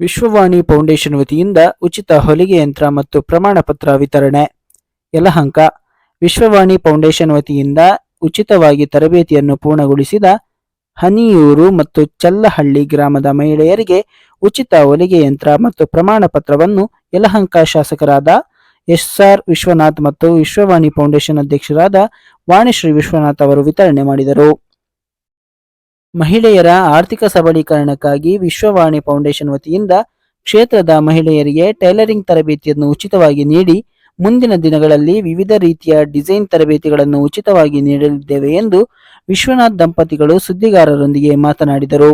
Vishwavani foundation ವತಿಯಿಂದ ಉಚಿತ ಹೊಲಿಗೆ ಯಂತ್ರ ಮತ್ತು ಪ್ರಮಾಣ ಪತ್ರ ವಿತರಣೆ. ಯಲಹಂಕ, ವಿಶ್ವವಾಣಿ ಫೌಂಡೇಶನ್ ವತಿಯಿಂದ ಉಚಿತವಾಗಿ ತರಬೇತಿಯನ್ನು ಪೂರ್ಣಗೊಳಿಸಿದ ಹನಿಯೂರು ಮತ್ತು ಚಲ್ಲಹಳ್ಳಿ ಗ್ರಾಮದ ಮಹಿಳೆಯರಿಗೆ ಉಚಿತ ಹೊಲಿಗೆ ಯಂತ್ರ ಮತ್ತು ಪ್ರಮಾಣ ಪತ್ರವನ್ನು ಯಲಹಂಕ ಶಾಸಕರಾದ ಎಸ್ಆರ್ ವಿಶ್ವನಾಥ್ ಮತ್ತು ವಿಶ್ವವಾಣಿ ಫೌಂಡೇಶನ್ ಅಧ್ಯಕ್ಷರಾದ ವಾಣಿಶ್ರೀ ವಿಶ್ವನಾಥ್ ಅವರು ವಿತರಣೆ ಮಾಡಿದರು. ಮಹಿಳೆಯರ ಆರ್ಥಿಕ ಸಬಲೀಕರಣಕ್ಕಾಗಿ ವಿಶ್ವವಾಣಿ ಫೌಂಡೇಶನ್ ವತಿಯಿಂದ ಕ್ಷೇತ್ರದ ಮಹಿಳೆಯರಿಗೆ ಟೈಲರಿಂಗ್ ತರಬೇತಿಯನ್ನು ಉಚಿತವಾಗಿ ನೀಡಿ ಮುಂದಿನ ದಿನಗಳಲ್ಲಿ ವಿವಿಧ ರೀತಿಯ ಡಿಸೈನ್ ತರಬೇತಿಗಳನ್ನು ಉಚಿತವಾಗಿ ನೀಡಲಿದ್ದೇವೆ ಎಂದು ವಿಶ್ವನಾಥ್ ದಂಪತಿಗಳು ಸುದ್ದಿಗಾರರೊಂದಿಗೆ ಮಾತನಾಡಿದರು.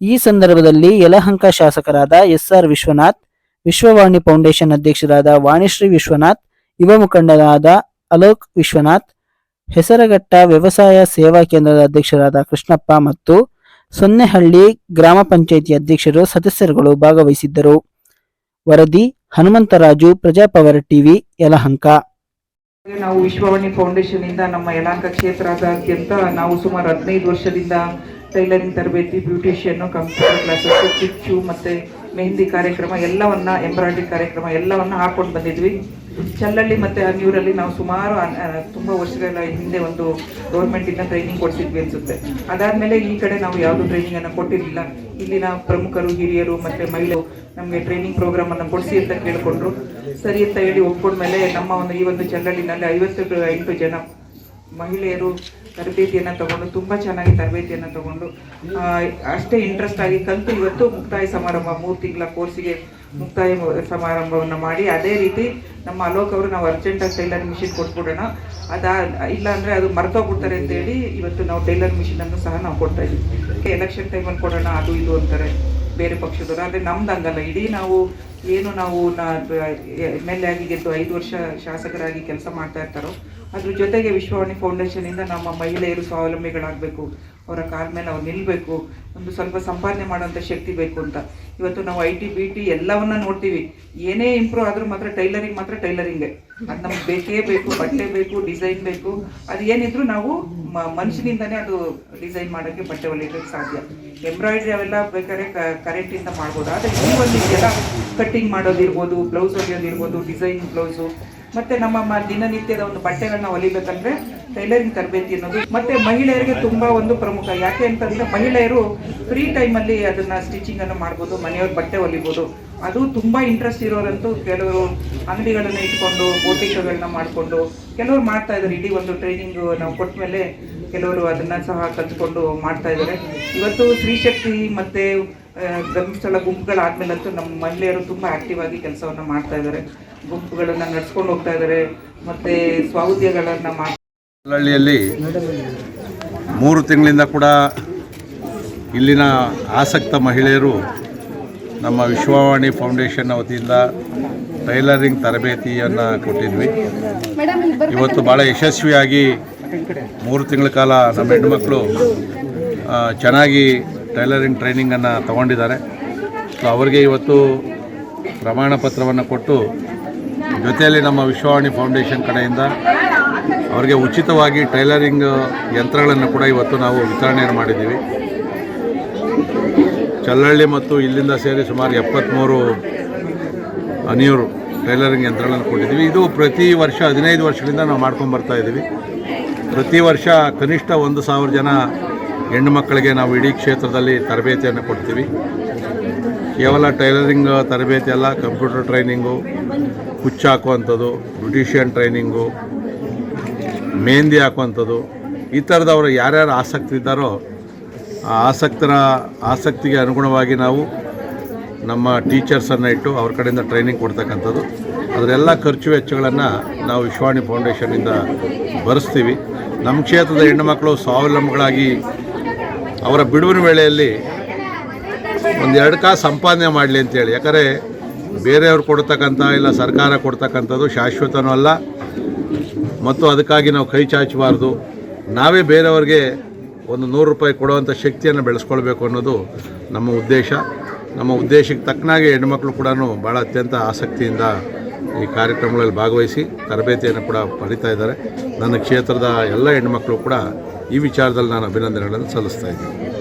ಈ ಸಂದರ್ಭದಲ್ಲಿ ಯಲಹಂಕ ಶಾಸಕರಾದ ಎಸ್ಆರ್ ವಿಶ್ವನಾಥ್, ವಿಶ್ವವಾಣಿ ಫೌಂಡೇಶನ್ ಅಧ್ಯಕ್ಷರಾದ ವಾಣಿಶ್ರೀ ವಿಶ್ವನಾಥ್, ಯುವ ಮುಖಂಡರಾದ ಅಲೋಕ್ ವಿಶ್ವನಾಥ್ ಹೆಸರಘಟ್ಟ ವ್ಯವಸಾಯ ಸೇವಾ ಕೇಂದ್ರದ ಅಧ್ಯಕ್ಷರಾದ ಕೃಷ್ಣಪ್ಪ ಮತ್ತು ಸೊನ್ನೆಹಳ್ಳಿ ಗ್ರಾಮ ಪಂಚಾಯಿತಿ ಅಧ್ಯಕ್ಷರು ಸದಸ್ಯರುಗಳು ಭಾಗವಹಿಸಿದ್ದರು. ವರದಿ ಹನುಮಂತರಾಜು, ಪ್ರಜಾಪವರ್ ಟಿವಿ, ಯಲಹಂಕ. ನಾವು ವಿಶ್ವವಾಣಿ ಫೌಂಡೇಶನ್ ಇಂದ ನಮ್ಮ ಯಲಹಂಕ ಕ್ಷೇತ್ರದಾದ್ಯಂತ ನಾವು ಸುಮಾರು ಹದಿನೈದು ವರ್ಷದಿಂದ ಟೈಲರಿಂಗ್ ತರಬೇತಿ, ಬ್ಯೂಟಿಷಿಯನ್, ಕಂಪ್ಯೂಟರ್ ಕ್ಲಾಸಸ್, ಕಿಚ್ಚು ಮತ್ತೆ ಮೆಹಂದಿ ಕಾರ್ಯಕ್ರಮ ಎಲ್ಲವನ್ನ, ಎಂಬ್ರಾಯ್ಡ್ರಿ ಕಾರ್ಯಕ್ರಮ ಎಲ್ಲವನ್ನ ಹಾಕೊಂಡು ಬಂದಿದ್ವಿ. ಚಲ್ಲಳ್ಳಿ ಮತ್ತು ಅನ್ಯೂರಲ್ಲಿ ನಾವು ಸುಮಾರು ತುಂಬ ವರ್ಷಗಳ ಹಿಂದೆ ಒಂದು ಗೌರ್ಮೆಂಟಿಂದ ಟ್ರೈನಿಂಗ್ ಕೊಡ್ತಿದ್ವಿ ಅನಿಸುತ್ತೆ. ಅದಾದಮೇಲೆ ಈ ಕಡೆ ನಾವು ಯಾವುದು ಟ್ರೈನಿಂಗನ್ನು ಕೊಟ್ಟಿರಲಿಲ್ಲ. ಇಲ್ಲಿನ ಪ್ರಮುಖರು, ಹಿರಿಯರು ಮತ್ತು ಮಹಿಳೆಯರು ನಮಗೆ ಟ್ರೈನಿಂಗ್ ಪ್ರೋಗ್ರಾಮನ್ನು ಕೊಡಿಸಿ ಅಂತ ಕೇಳಿಕೊಂಡ್ರು. ಸರಿ ಅಂತ ಹೇಳಿ ಒಪ್ಕೊಂಡ್ಮೇಲೆ ನಮ್ಮ ಒಂದು ಈ ಒಂದು ಚಲ್ಲಳ್ಳಿನಲ್ಲಿ ಐವತ್ತು ಎಂಟು ಜನ ಮಹಿಳೆಯರು ತರಬೇತಿಯನ್ನು ತಗೊಂಡು ತುಂಬ ಚೆನ್ನಾಗಿ ತರಬೇತಿಯನ್ನು ತಗೊಂಡು ಅಷ್ಟೇ ಇಂಟ್ರೆಸ್ಟ್ ಆಗಿ ಕಲಿತು ಇವತ್ತು ಮುಕ್ತಾಯ ಸಮಾರಂಭ ಮೂರು ತಿಂಗಳ ಕೋರ್ಸಿಗೆ ಮುಕ್ತಾಯ ಸಮಾರಂಭವನ್ನು ಮಾಡಿ, ಅದೇ ರೀತಿ ನಮ್ಮ ಅಲೋಕ್ ಅವರು ನಾವು ಅರ್ಜೆಂಟಾಗಿ ಟೈಲರ್ ಮಿಷಿನ್ ಕೊಟ್ಬಿಡೋಣ. ಅದ, ಇಲ್ಲ ಅಂದರೆ ಅದು ಮರ್ತೋಗ್ಬಿಡ್ತಾರೆ ಅಂತೇಳಿ ಇವತ್ತು ನಾವು ಟೈಲರ್ ಮಿಷಿನನ್ನು ಸಹ ನಾವು ಕೊಡ್ತಾ ಇದ್ದೀವಿ. ಎಲೆಕ್ಷನ್ ಟೈಮಲ್ಲಿ ಕೊಡೋಣ, ಅದು ಇದು ಅಂತಾರೆ ಬೇರೆ ಪಕ್ಷದವರು. ಆದರೆ ನಮ್ದು ಹಂಗಲ್ಲ. ಇಡೀ ನಾವು ಏನು ನಾವು ಎಂ ಎಲ್ ಎ ಆಗಿ ಗೆದ್ದು ಐದು ವರ್ಷ ಶಾಸಕರಾಗಿ ಕೆಲಸ ಮಾಡ್ತಾ ಇರ್ತಾರೋ ಅದ್ರ ಜೊತೆಗೆ ವಿಶ್ವವಾಣಿ ಫೌಂಡೇಶನ್ ಇಂದ ನಮ್ಮ ಮಹಿಳೆಯರು ಸ್ವಾವಲಂಬಿಗಳಾಗಬೇಕು. ಅವರ ಕಾಲ ಮೇಲೆ ಅವ್ರು ನಿಲ್ಲಬೇಕು ಒಂದು ಸ್ವಲ್ಪ ಸಂಪಾದನೆ ಮಾಡೋಂಥ ಶಕ್ತಿ ಬೇಕು ಅಂತ. ಇವತ್ತು ನಾವು ಐ ಟಿ, ಬಿ ಟಿ ಎಲ್ಲವನ್ನ ನೋಡ್ತೀವಿ. ಏನೇ ಇಂಪ್ರೂವ್ ಆದ್ರೂ ಮಾತ್ರ ಟೈಲರಿಂಗ್ ಮಾತ್ರ ಟೈಲರಿಂಗೇ. ಅದು ನಮ್ಗೆ ಬೇಕೇ ಬೇಕು, ಬಟ್ಟೆ ಬೇಕು, ಡಿಸೈನ್ ಬೇಕು. ಅದು ಏನಿದ್ರು ನಾವು ಮನುಷ್ಯನಿಂದನೇ ಅದು ಡಿಸೈನ್ ಮಾಡೋಕ್ಕೆ ಬಟ್ಟೆ ಹೊಲಿಯೋಕ್ಕೆ ಸಾಧ್ಯ. ಎಂಬ್ರಾಯ್ಡ್ರಿ ಅವೆಲ್ಲ ಬೇಕಾದ್ರೆ ಕರೆಂಟಿಂದ ಮಾಡ್ಬೋದು. ಆದರೆ ಈ ಒಂದು ಇದೆಲ್ಲ ಕಟ್ಟಿಂಗ್ ಮಾಡೋದಿರ್ಬೋದು ಬ್ಲೌಸ್ ಹೊಲಿಯೋದಿರ್ಬೋದು ಡಿಸೈನ್ ಬ್ಲೌಸು ಮತ್ತೆ ನಮ್ಮ ದಿನನಿತ್ಯದ ಒಂದು ಬಟ್ಟೆಗಳನ್ನ ಹೊಲಿಬೇಕಂದ್ರೆ ಟೈಲರಿಂಗ್ ತರಬೇತಿ ಅನ್ನೋದು. ಮತ್ತೆ ಮಹಿಳೆಯರಿಗೆ ತುಂಬಾ ಒಂದು ಪ್ರಮುಖ. ಯಾಕೆ ಅಂತಂದ್ರೆ ಮಹಿಳೆಯರು ಫ್ರೀ ಟೈಮಲ್ಲಿ ಅದನ್ನ ಸ್ಟಿಚಿಂಗ್ ಅನ್ನು ಮಾಡ್ಬೋದು, ಮನೆಯವ್ರ ಬಟ್ಟೆ ಹೊಲಿಬೋದು. ಅದು ತುಂಬಾ ಇಂಟ್ರೆಸ್ಟ್ ಇರೋರಂತೂ ಕೆಲವರು ಅಂಗಡಿಗಳನ್ನ ಇಟ್ಕೊಂಡು ಬೋಟಿಕಗಳನ್ನ ಮಾಡಿಕೊಂಡು ಕೆಲವರು ಮಾಡ್ತಾ ಇದ್ದಾರೆ ಇಡೀ ಒಂದು ಟ್ರೈನಿಂಗ್ ನಾವು ಕೊಟ್ಟ ಮೇಲೆ ಕೆಲವರು ಅದನ್ನ ಸಹ ಕಲ್ತ್ಕೊಂಡು ಮಾಡ್ತಾ ಇದ್ದಾರೆ. ಇವತ್ತು ಸ್ತ್ರೀಶಕ್ತಿ ಮತ್ತೆ ಧರ್ಮಸ್ಥಳ ಗುಂಪುಗಳಾದ್ಮೇಲಂತೂ ನಮ್ಮ ಮಹಿಳೆಯರು ತುಂಬಾ ಆಕ್ಟಿವ್ ಆಗಿ ಕೆಲಸವನ್ನ ಮಾಡ್ತಾ ಇದ್ದಾರೆ. ಗುಂಪುಗಳನ್ನ ನಡ್ಸ್ಕೊಂಡು ಹೋಗ್ತಾ ಇದ್ದಾರೆ. ಮತ್ತೆ ಸ್ವಉದ್ಯೋಗಗಳನ್ನ ಮಾಡ್ತಾ ಹಳ್ಳಿಯಲ್ಲಿ ಮೂರು ತಿಂಗಳಿಂದ ಕೂಡ ಇಲ್ಲಿನ ಆಸಕ್ತ ಮಹಿಳೆಯರು ನಮ್ಮ ವಿಶ್ವವಾಣಿ ಫೌಂಡೇಶನ್ ವತಿಯಿಂದ ಟೈಲರಿಂಗ್ ತರಬೇತಿಯನ್ನು ಕೊಟ್ಟಿದ್ವಿ. ಇವತ್ತು ಭಾಳ ಯಶಸ್ವಿಯಾಗಿ ಮೂರು ತಿಂಗಳ ಕಾಲ ನಮ್ಮ ಹೆಣ್ಣುಮಕ್ಕಳು ಚೆನ್ನಾಗಿ ಟೈಲರಿಂಗ್ ಟ್ರೈನಿಂಗನ್ನು ತಗೊಂಡಿದ್ದಾರೆ. ಸೊ ಅವರಿಗೆ ಇವತ್ತು ಪ್ರಮಾಣ ಪತ್ರವನ್ನು ಕೊಟ್ಟು ಜೊತೆಯಲ್ಲಿ ನಮ್ಮ ವಿಶ್ವವಾಣಿ ಫೌಂಡೇಶನ್ ಕಡೆಯಿಂದ ಅವರಿಗೆ ಉಚಿತವಾಗಿ ಟೈಲರಿಂಗ್ ಯಂತ್ರಗಳನ್ನು ಕೂಡ ಇವತ್ತು ನಾವು ವಿತರಣೆಯನ್ನು ಮಾಡಿದ್ದೀವಿ. ಚಲ್ಲಳ್ಳಿ ಮತ್ತು ಇಲ್ಲಿಂದ ಸೇರಿ ಸುಮಾರು ಎಪ್ಪತ್ತ್ಮೂರು ಅನಿಯೂರು ಟೈಲರಿಂಗ್ ಯಂತ್ರಗಳನ್ನು ಕೊಟ್ಟಿದ್ದೀವಿ. ಇದು ಪ್ರತಿ ವರ್ಷ ಹದಿನೈದು ವರ್ಷಗಳಿಂದ ನಾವು ಮಾಡ್ಕೊಂಡು ಬರ್ತಾ ಇದ್ದೀವಿ. ಪ್ರತಿ ವರ್ಷ ಕನಿಷ್ಠ ಒಂದು ಸಾವಿರ ಜನ ಹೆಣ್ಣು ಮಕ್ಕಳಿಗೆ ನಾವು ಇಡೀ ಕ್ಷೇತ್ರದಲ್ಲಿ ತರಬೇತಿಯನ್ನು ಕೊಡ್ತೀವಿ. ಕೇವಲ ಟೈಲರಿಂಗ್ ತರಬೇತಿ ಅಲ್ಲ, ಕಂಪ್ಯೂಟರ್ ಟ್ರೈನಿಂಗು ಕುಚ್ಚು ಹಾಕುವಂಥದ್ದು, ಬ್ಯೂಟಿಷಿಯನ್ ಟ್ರೈನಿಂಗು, ಮೆಹಂದಿ ಹಾಕುವಂಥದ್ದು, ಈ ಥರದವರು ಯಾರ್ಯಾರು ಆಸಕ್ತಿ ಇದ್ದಾರೋ ಆ ಆಸಕ್ತರ ಆಸಕ್ತಿಗೆ ಅನುಗುಣವಾಗಿ ನಾವು ನಮ್ಮ ಟೀಚರ್ಸನ್ನು ಇಟ್ಟು ಅವ್ರ ಕಡೆಯಿಂದ ಟ್ರೈನಿಂಗ್ ಕೊಡ್ತಕ್ಕಂಥದ್ದು. ಅದರೆಲ್ಲ ಖರ್ಚು ವೆಚ್ಚಗಳನ್ನು ನಾವು ವಿಶ್ವಾಣಿ ಫೌಂಡೇಶನ್ನಿಂದ ಭರಿಸ್ತೀವಿ. ನಮ್ಮ ಕ್ಷೇತ್ರದ ಹೆಣ್ಣುಮಕ್ಕಳು ಸ್ವಾವಲಂಬಿಗಳಾಗಿ ಅವರ ಬಿಡುವಿನ ವೇಳೆಯಲ್ಲಿ ಒಂದು ಎರಡು ಕಾಸು ಸಂಪಾದನೆ ಮಾಡಲಿ ಅಂತೇಳಿ. ಯಾಕಂದರೆ ಬೇರೆಯವ್ರು ಕೊಡ್ತಕ್ಕಂಥ ಇಲ್ಲ ಸರ್ಕಾರ ಕೊಡ್ತಕ್ಕಂಥದ್ದು ಶಾಶ್ವತನೂ ಅಲ್ಲ. ಮತ್ತು ಅದಕ್ಕಾಗಿ ನಾವು ಕೈ ಚಾಚಬಾರ್ದು. ನಾವೇ ಬೇರೆಯವ್ರಿಗೆ ಒಂದು ನೂರು ರೂಪಾಯಿ ಕೊಡುವಂಥ ಶಕ್ತಿಯನ್ನು ಬೆಳೆಸ್ಕೊಳ್ಬೇಕು ಅನ್ನೋದು ನಮ್ಮ ಉದ್ದೇಶ. ನಮ್ಮ ಉದ್ದೇಶಕ್ಕೆ ತಕ್ಕನಾಗಿ ಹೆಣ್ಮಕ್ಳು ಕೂಡ ಭಾಳ ಅತ್ಯಂತ ಆಸಕ್ತಿಯಿಂದ ಈ ಕಾರ್ಯಕ್ರಮಗಳಲ್ಲಿ ಭಾಗವಹಿಸಿ ತರಬೇತಿಯನ್ನು ಕೂಡ ಪಡಿತಾ ಇದ್ದಾರೆ. ನನ್ನ ಕ್ಷೇತ್ರದ ಎಲ್ಲ ಹೆಣ್ಮಕ್ಳು ಕೂಡ ಈ ವಿಚಾರದಲ್ಲಿ ನಾನು ಅಭಿನಂದನೆಗಳನ್ನು ಸಲ್ಲಿಸ್ತಾ ಇದ್ದೀನಿ.